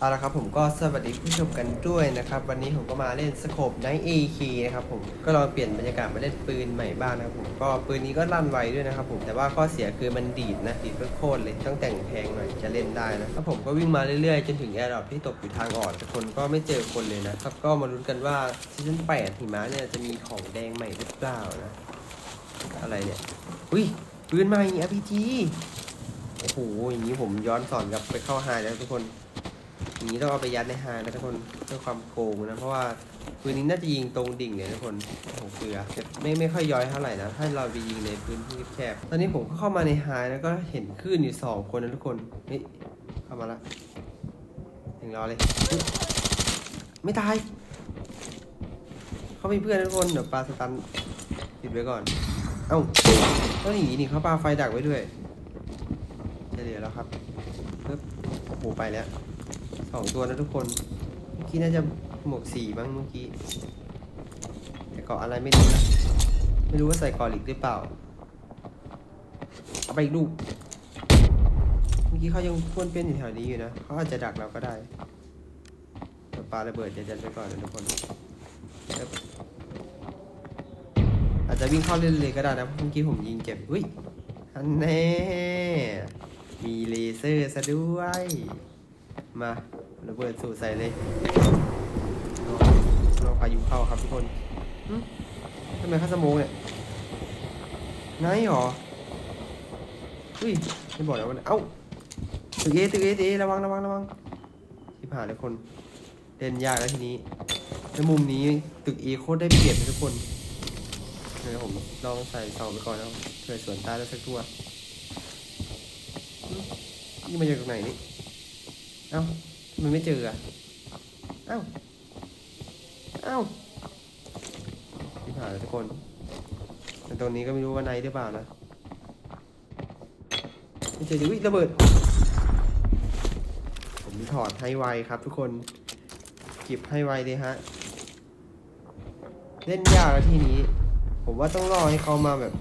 เอาละครับผมก็สวัสดีผู้ชมกันด้วยนะครับ วันนี้ผมก็มาเล่นสโคปไนเอคีนะครับผมก็ลองเปลี่ยนบรรยากาศมาเล่นปืนใหม่บ้างนะครับผมก็ปืนนี้ก็ลั่นไวด้วยนะครับผมแต่ว่าข้อเสียคือมันดีดนะดีดโคตรเลยต้องแต่งแพงหน่อยจะเล่นได้นะครับผมก็วิ่งมาเรื่อยๆ จนถึงแอร์ดรอปที่ตกอยู่ทางออกแต่คนก็ไม่เจอคนเลยนะครับก็มาลุ้นกันว่าซีซั่น8หิมะเนี่ยจะมีของแดงใหม่หรือเปล่านะอะไรเนี่ยอุ้ยปืนใหม่ RPG โอ้โหอย่างนี้ผมย้อนสอนกลับไปเข้าไฮแล้วทุกคน นี้ต้องเอาไปยัดในไฮแล้วทุกคนเพื่อความโกงนะ เพราะว่าปืนนี้น่าจะยิงตรงดิ่งเลยทุกคนโอ้โหเกลือไม่ไม่ค่อยย้อยเท่าไหร่นะถ้าเราไปยิงในพื้นที่แคบตอนนี้ผมก็เข้ามาในไฮแล้วก็เห็นคลื่นอยู่สองคนนะทุกคนนี่เข้ามาละถึงรอเลยอุ๊ยไม่ตาย เขามีเพื่อนทุกคนเดี๋ยวปลาสตันติดไว้ก่อน เอ้าต้องอย่างนี้นี่เขาปลาไฟดักไว้ด้วยเฉลี่ยแล้วครับปึ๊บโอ้โหไปแล้ว สองตัวนะทุกคน เมื่อกี้น่าจะหมวกสีบ้างเมื่อกี้ แต่เกาะอะไรไม่รู้นะ ไม่รู้ว่าใส่กาะหลิกหรือเปล่า เอาไปอีกลูก เมื่อกี้เขายังพ่วนเปี้ยนอยู่แถวนี้อยู่นะ เขาอาจจะดักเราก็ได้เดี๋ยวปาระเบิดจะยันไปก่อนนะทุกคน อาจจะวิ่งเข้าเล่นเลยก็ได้นะเพราะเมื่อกี้ผมยิงเจ็บ อุ้ยอันแน่ มีเลเซอร์ซะด้วย มา ระเบิดสูตรใส่เลยลองพายุเข้าครับทุกคนหึทำไมเข้าสโมองเนี่ยไงหรออุ้ยไม่บอกแล้วว่าเอ้าตึกเอตึกเอตึกเอระวังระวังระวังที่ผ่านเลยคนเล่นยากแล้วทีนี้ในมุมนี้ตึกเอโคตรได้เปรียบเลยทุกคนเดี๋ยวผมลองใส่ซองไปก่อนนะเผื่อสวนตาได้สักตัวหึนี่มาจากตรงไหนนี่เอ้า มันไม่เจออะเอ้าเอ้าที่ผ่านแล้วทุกคนแต่ตรงนี้ก็ไม่รู้ว่าในหรือเปล่านะไม่เจอดิวิระเบิด ผมถอดให้ไวครับทุกคนเก็บให้ไวเลยฮะ เล่นยากแล้วทีนี้ ผมว่าต้องรอให้เขามาแบบ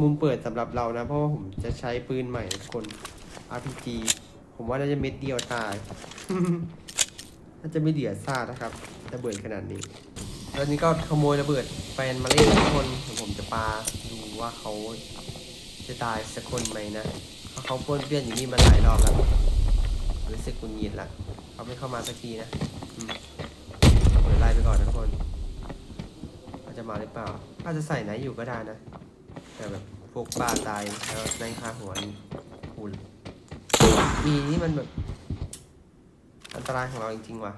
มุมเปิดสำหรับเรานะ เพราะว่าผมจะใช้ปืนใหม่ทุกคน RPG ผมว่าน่าจะเม็ดเดียวตาย น่าจะไม่เดือดซาดนะครับระเบิดขนาดนี้ แล้วนี้ก็ขโมยระเบิดแฟนมาเล่นทุกคนเดี๋ยวผมจะปาดูว่าเขาจะตายสักคนไหมนะเพราะเขาป้วนเปี้ยนอย่างนี้มาหลายรอบแล้วรู้สึกกุนหงิดละเขาไม่เข้ามาสักทีนะอืมเปิดไล่ไปก่อนนะทุกคนเขาจะมาหรือเปล่าถ้าจะใส่ไหนอยู่ก็ได้นะ แต่แบบพวกปลาตายแล้วในคาหัวนี่หุ่นมีนี่มันแบบ อันตรายของเราจริงๆว่ะ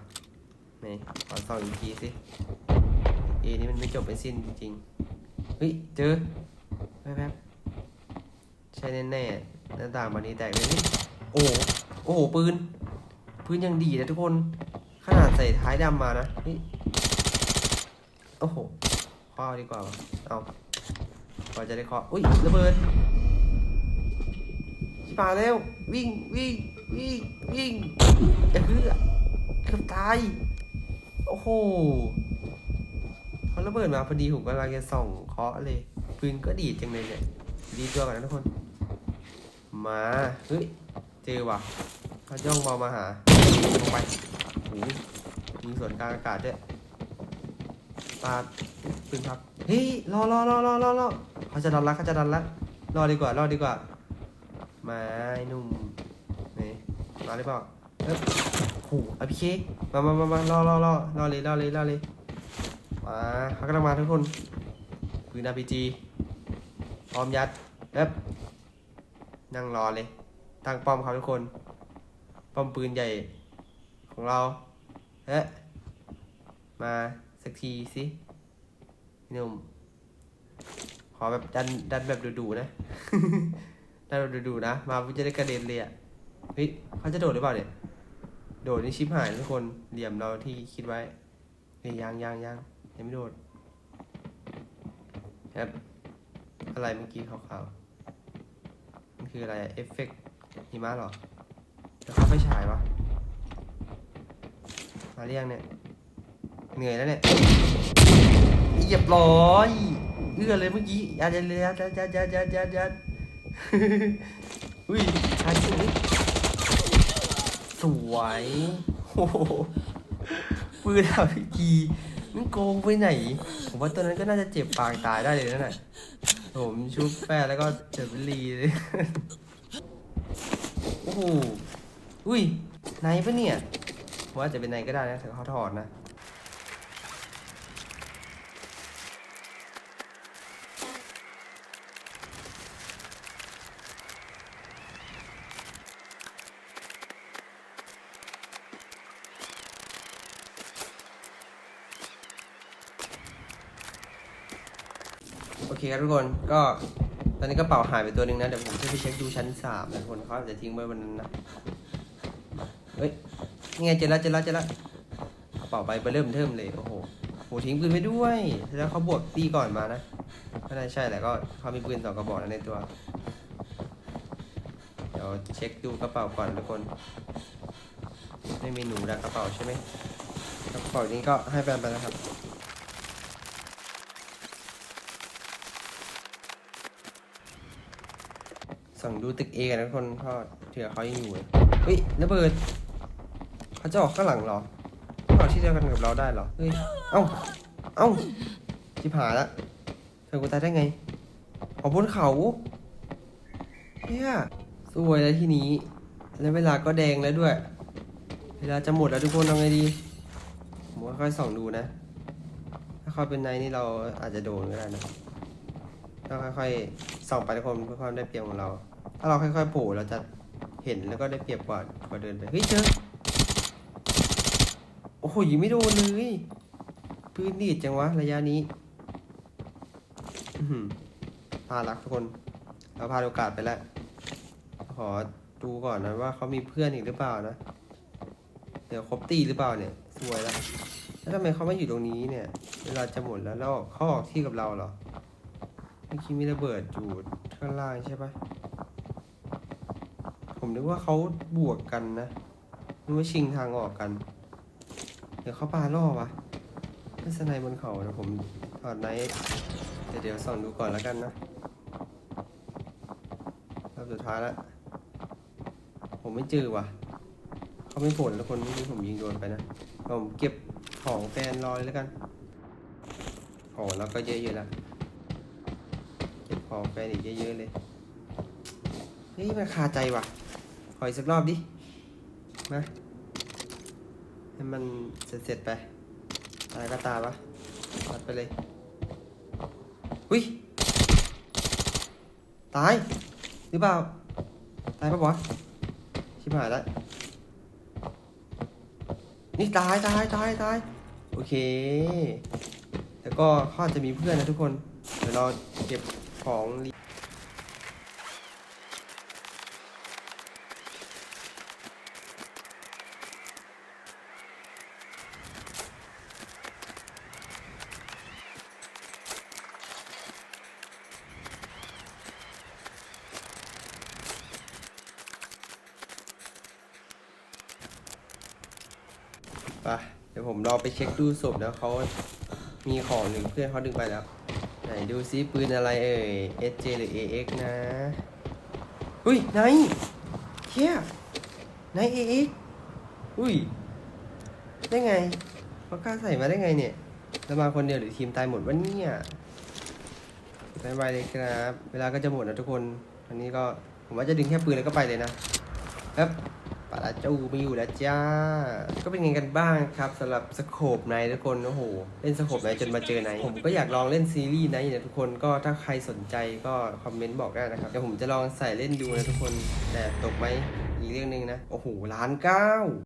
ไหนขอส่องอีกทีสิเอนี่มันไม่จบไม่สิ้นจริงๆเฮ้ยเจอแป๊บๆใช่แน่ๆหน้าต่างบานนี้แตกเลยนี่โอ้โหโอ้โหปืนปืนยังดีนะทุกคน ขนาดใส่ท้ายดำมานะเฮ้ยโอ้โหเคาะเอาดีกว่าเอาพอจะได้เคาะอุ้ยระเบิดชิบหายแล้ววิ่งวิ่งวิ่งวิ่งเายโอ้โหเขาระเบิดมาพอดีผมกำลังจะส่องเคาะเลยปืนก็ดีดจังเลยเนี่ยดีตัวกันนะทุกคน มาเฮ้ยเจอว่ะเขาย่องมองมาหาลงไปโอ้โหยิงสวนกลางอากาศด้วยปาปืนพักเฮ้ยรอรอรอรอรอรอเขาจะดันละเขาจะดันละรอดีกว่ารอดีกว่ามาไอ้หนุ่มนี่มาหรือเปล่าเอ้ยโอ้โหอพีเคมามามามารอรอรอรอเลยรอเลยรอเลยมาเขากำลังมาทุกคนปืนอาพีจีพร้อมยัดเอ๊บนั่งรอเลย ตั้งป้อมครับทุกคน ป้อมปืนใหญ่ของเราเอ๊ะมาสักทีสิพี่หนุ่มขอแบบดันดันแบบดุๆนะดันแบบดุๆนะ มาจะได้กระเด็นเลยอะเฮ้ยเขาจะโดดหรือเปล่าเนี่ย โดดนี่ชิปหายทุกคน เหลี่ยมเราที่คิดไว้เฮ้ยยางยางยางยังไม่โดดครับอะไรเมื่อกี้ขาวๆมันคืออะไรเอฟเฟกหิมะหรอจะเข้าไปฉายวะมาเรียงเนี่ย เหนื่อยแล้วเนี่ยเหยียบร้อยเอื้อเลยเมื่อกี้ยัดยัดยัดยัดยัดยัดยัดอุ้ยชาชิวนี่ สวยโหปืนอาพีจีมันโกงไปไหน ผมว่าตัวนั้นก็น่าจะเจ็บปางตายได้เลยนั่นแหละผมชุบแป้แล้วก็เจ็บลีเลย โอ้โห อุ้ยไหนปะเนี่ยว่าจะเป็นไหนก็ได้นะแต่เขาถอดนะ เคครับทุกคนก็ตอนนี้กระเป๋าหายไปตัวหนึ่งนะ เดี๋ยวผมจะไปเช็คดูชั้นสามนะทุกคนเขาอาจจะทิ้งไว้บนนั้นนะ เฮ้ยนี่ไงเจอแล้วเจอแล้วเจอแล้วกระเป๋าใบเบอร์เริ่มเทิมเลย โอ้โหโหทิ้งปืนไปด้วย แล้วเขาบวกตีก่อนมานะก็น่าใช่แหละก็เขามีปืนสองกระบอกนะในตัว เดี๋ยวเช็คดูกระเป๋าก่อนทุกคน ไม่มีหนูดักกระเป๋าใช่ไหมกระเป๋านี้ก็ให้แฟนไปนะครับ ส่องดูตึกเอกันนะทุกคนก็เถื่อเขายังอยู่เลยเฮ้ยระเบิดเขาจะออกข้างหลังเหรอเขาที่เดียวกันกับเราได้เหรอเฮ้ยเอ้าเอ้าชิบหายละเธอกูตายได้ไงออกบนเขาเฮียสวยแล้วทีนี้ แล้วเวลาก็แดงแล้วด้วย เวลาจะหมดแล้วทุกคนทำไงดีผมค่อยส่องดูนะ ถ้าเขาเป็นไนนี่เราอาจจะโดนก็ได้นะต้องค่อยๆ ส่องไปทุกคนเพื่อความได้เปรียบของเรา ถ้าเราค่อยๆโผล่เราจะเห็นแล้วก็ได้เปรียบกว่ากว่าเดินไป เฮ้ยเจอ โอ้โหยิงไม่โดนเลยปืนดีดจังวะระยะนี้อื้อหือพาดรักทุกคน เราพาโอกาสไปแล้ว ขอดูก่อนนะว่าเขามีเพื่อนอีกหรือเปล่านะ เดี๋ยวครบตีหรือเปล่าเนี่ย สวยแล้ว แล้วทำไมเขาไม่อยู่ตรงนี้เนี่ย เวลาจะหมดแล้วแล้วเขาออกที่กับเราเหรอ เมื่อกี้มีระเบิดอยู่ข้างล่างใช่ปะผมนึกว่าเขาบวกกันนะนึกว่าชิงทางออกกัน เดี๋ยวเขาปาล่อวะนั่นสไนบนเขานะผมถอดไนท์เดี๋ยวเดี๋ยวส่องดูก่อนแล้วกันนะรอบสุดท้ายแล้วผมไม่เจอว่ะ เขาไม่ผลแล้วคนเมื่อกี้ผมยิงโดนไปนะผมเก็บของแฟนรอยแล้วกัน ของเราก็เยอะอยู่แล้ว ของแฟนอีกเยอะๆเลย เฮ้ยมันคาใจว่ะ ขออีกสักรอบดิมาให้มันเสร็จๆไปตายก็ตายวะตัดไปเลย อุ้ย ตาย หรือเปล่า ตายปะวะชิบหายแล้ว นี่ตายตายตายตาย โอเค แล้วก็ขาอาจะมีเพื่อนนะทุกคน เดี๋ยวเราเก็บ ของไปเดี๋ยวผมรอไปเช็คดูศพแล้วเขามีของหนึ่งเพื่อนเขาดึงไปแล้ว ไหนดูซิปืนอะไรเอ่ย SJ หรือ AX นะอุ้ยไหนเฮียไหน AX อุ้ย ได้ไงเขากล้าใส่มาได้ไงเนี่ยแล้วมาคนเดียวหรือทีมตายหมดวะเนี่ยบายบายเลยครับ เวลาก็จะหมดนะทุกคน อันนี้ก็ผมว่าจะดึงแค่ปืนแล้วก็ไปเลยนะครับ ปาราจูไม่อยู่แล้วจ้า ก็เป็นไงกันบ้างครับสำหรับสโคปไนทุกคนโอ้โหเล่นสโคปไนจนมาเจอไนผมก็อยากลองเล่นซีรีส์ไนนะทุกคนก็ถ้าใครสนใจก็คอมเมนต์บอกได้นะครับเดี๋ยวผมจะลองใส่เล่นดูนะทุกคนแต่ตกไหมอีกเรื่องหนึงนะ โอ้โหล้านเก้า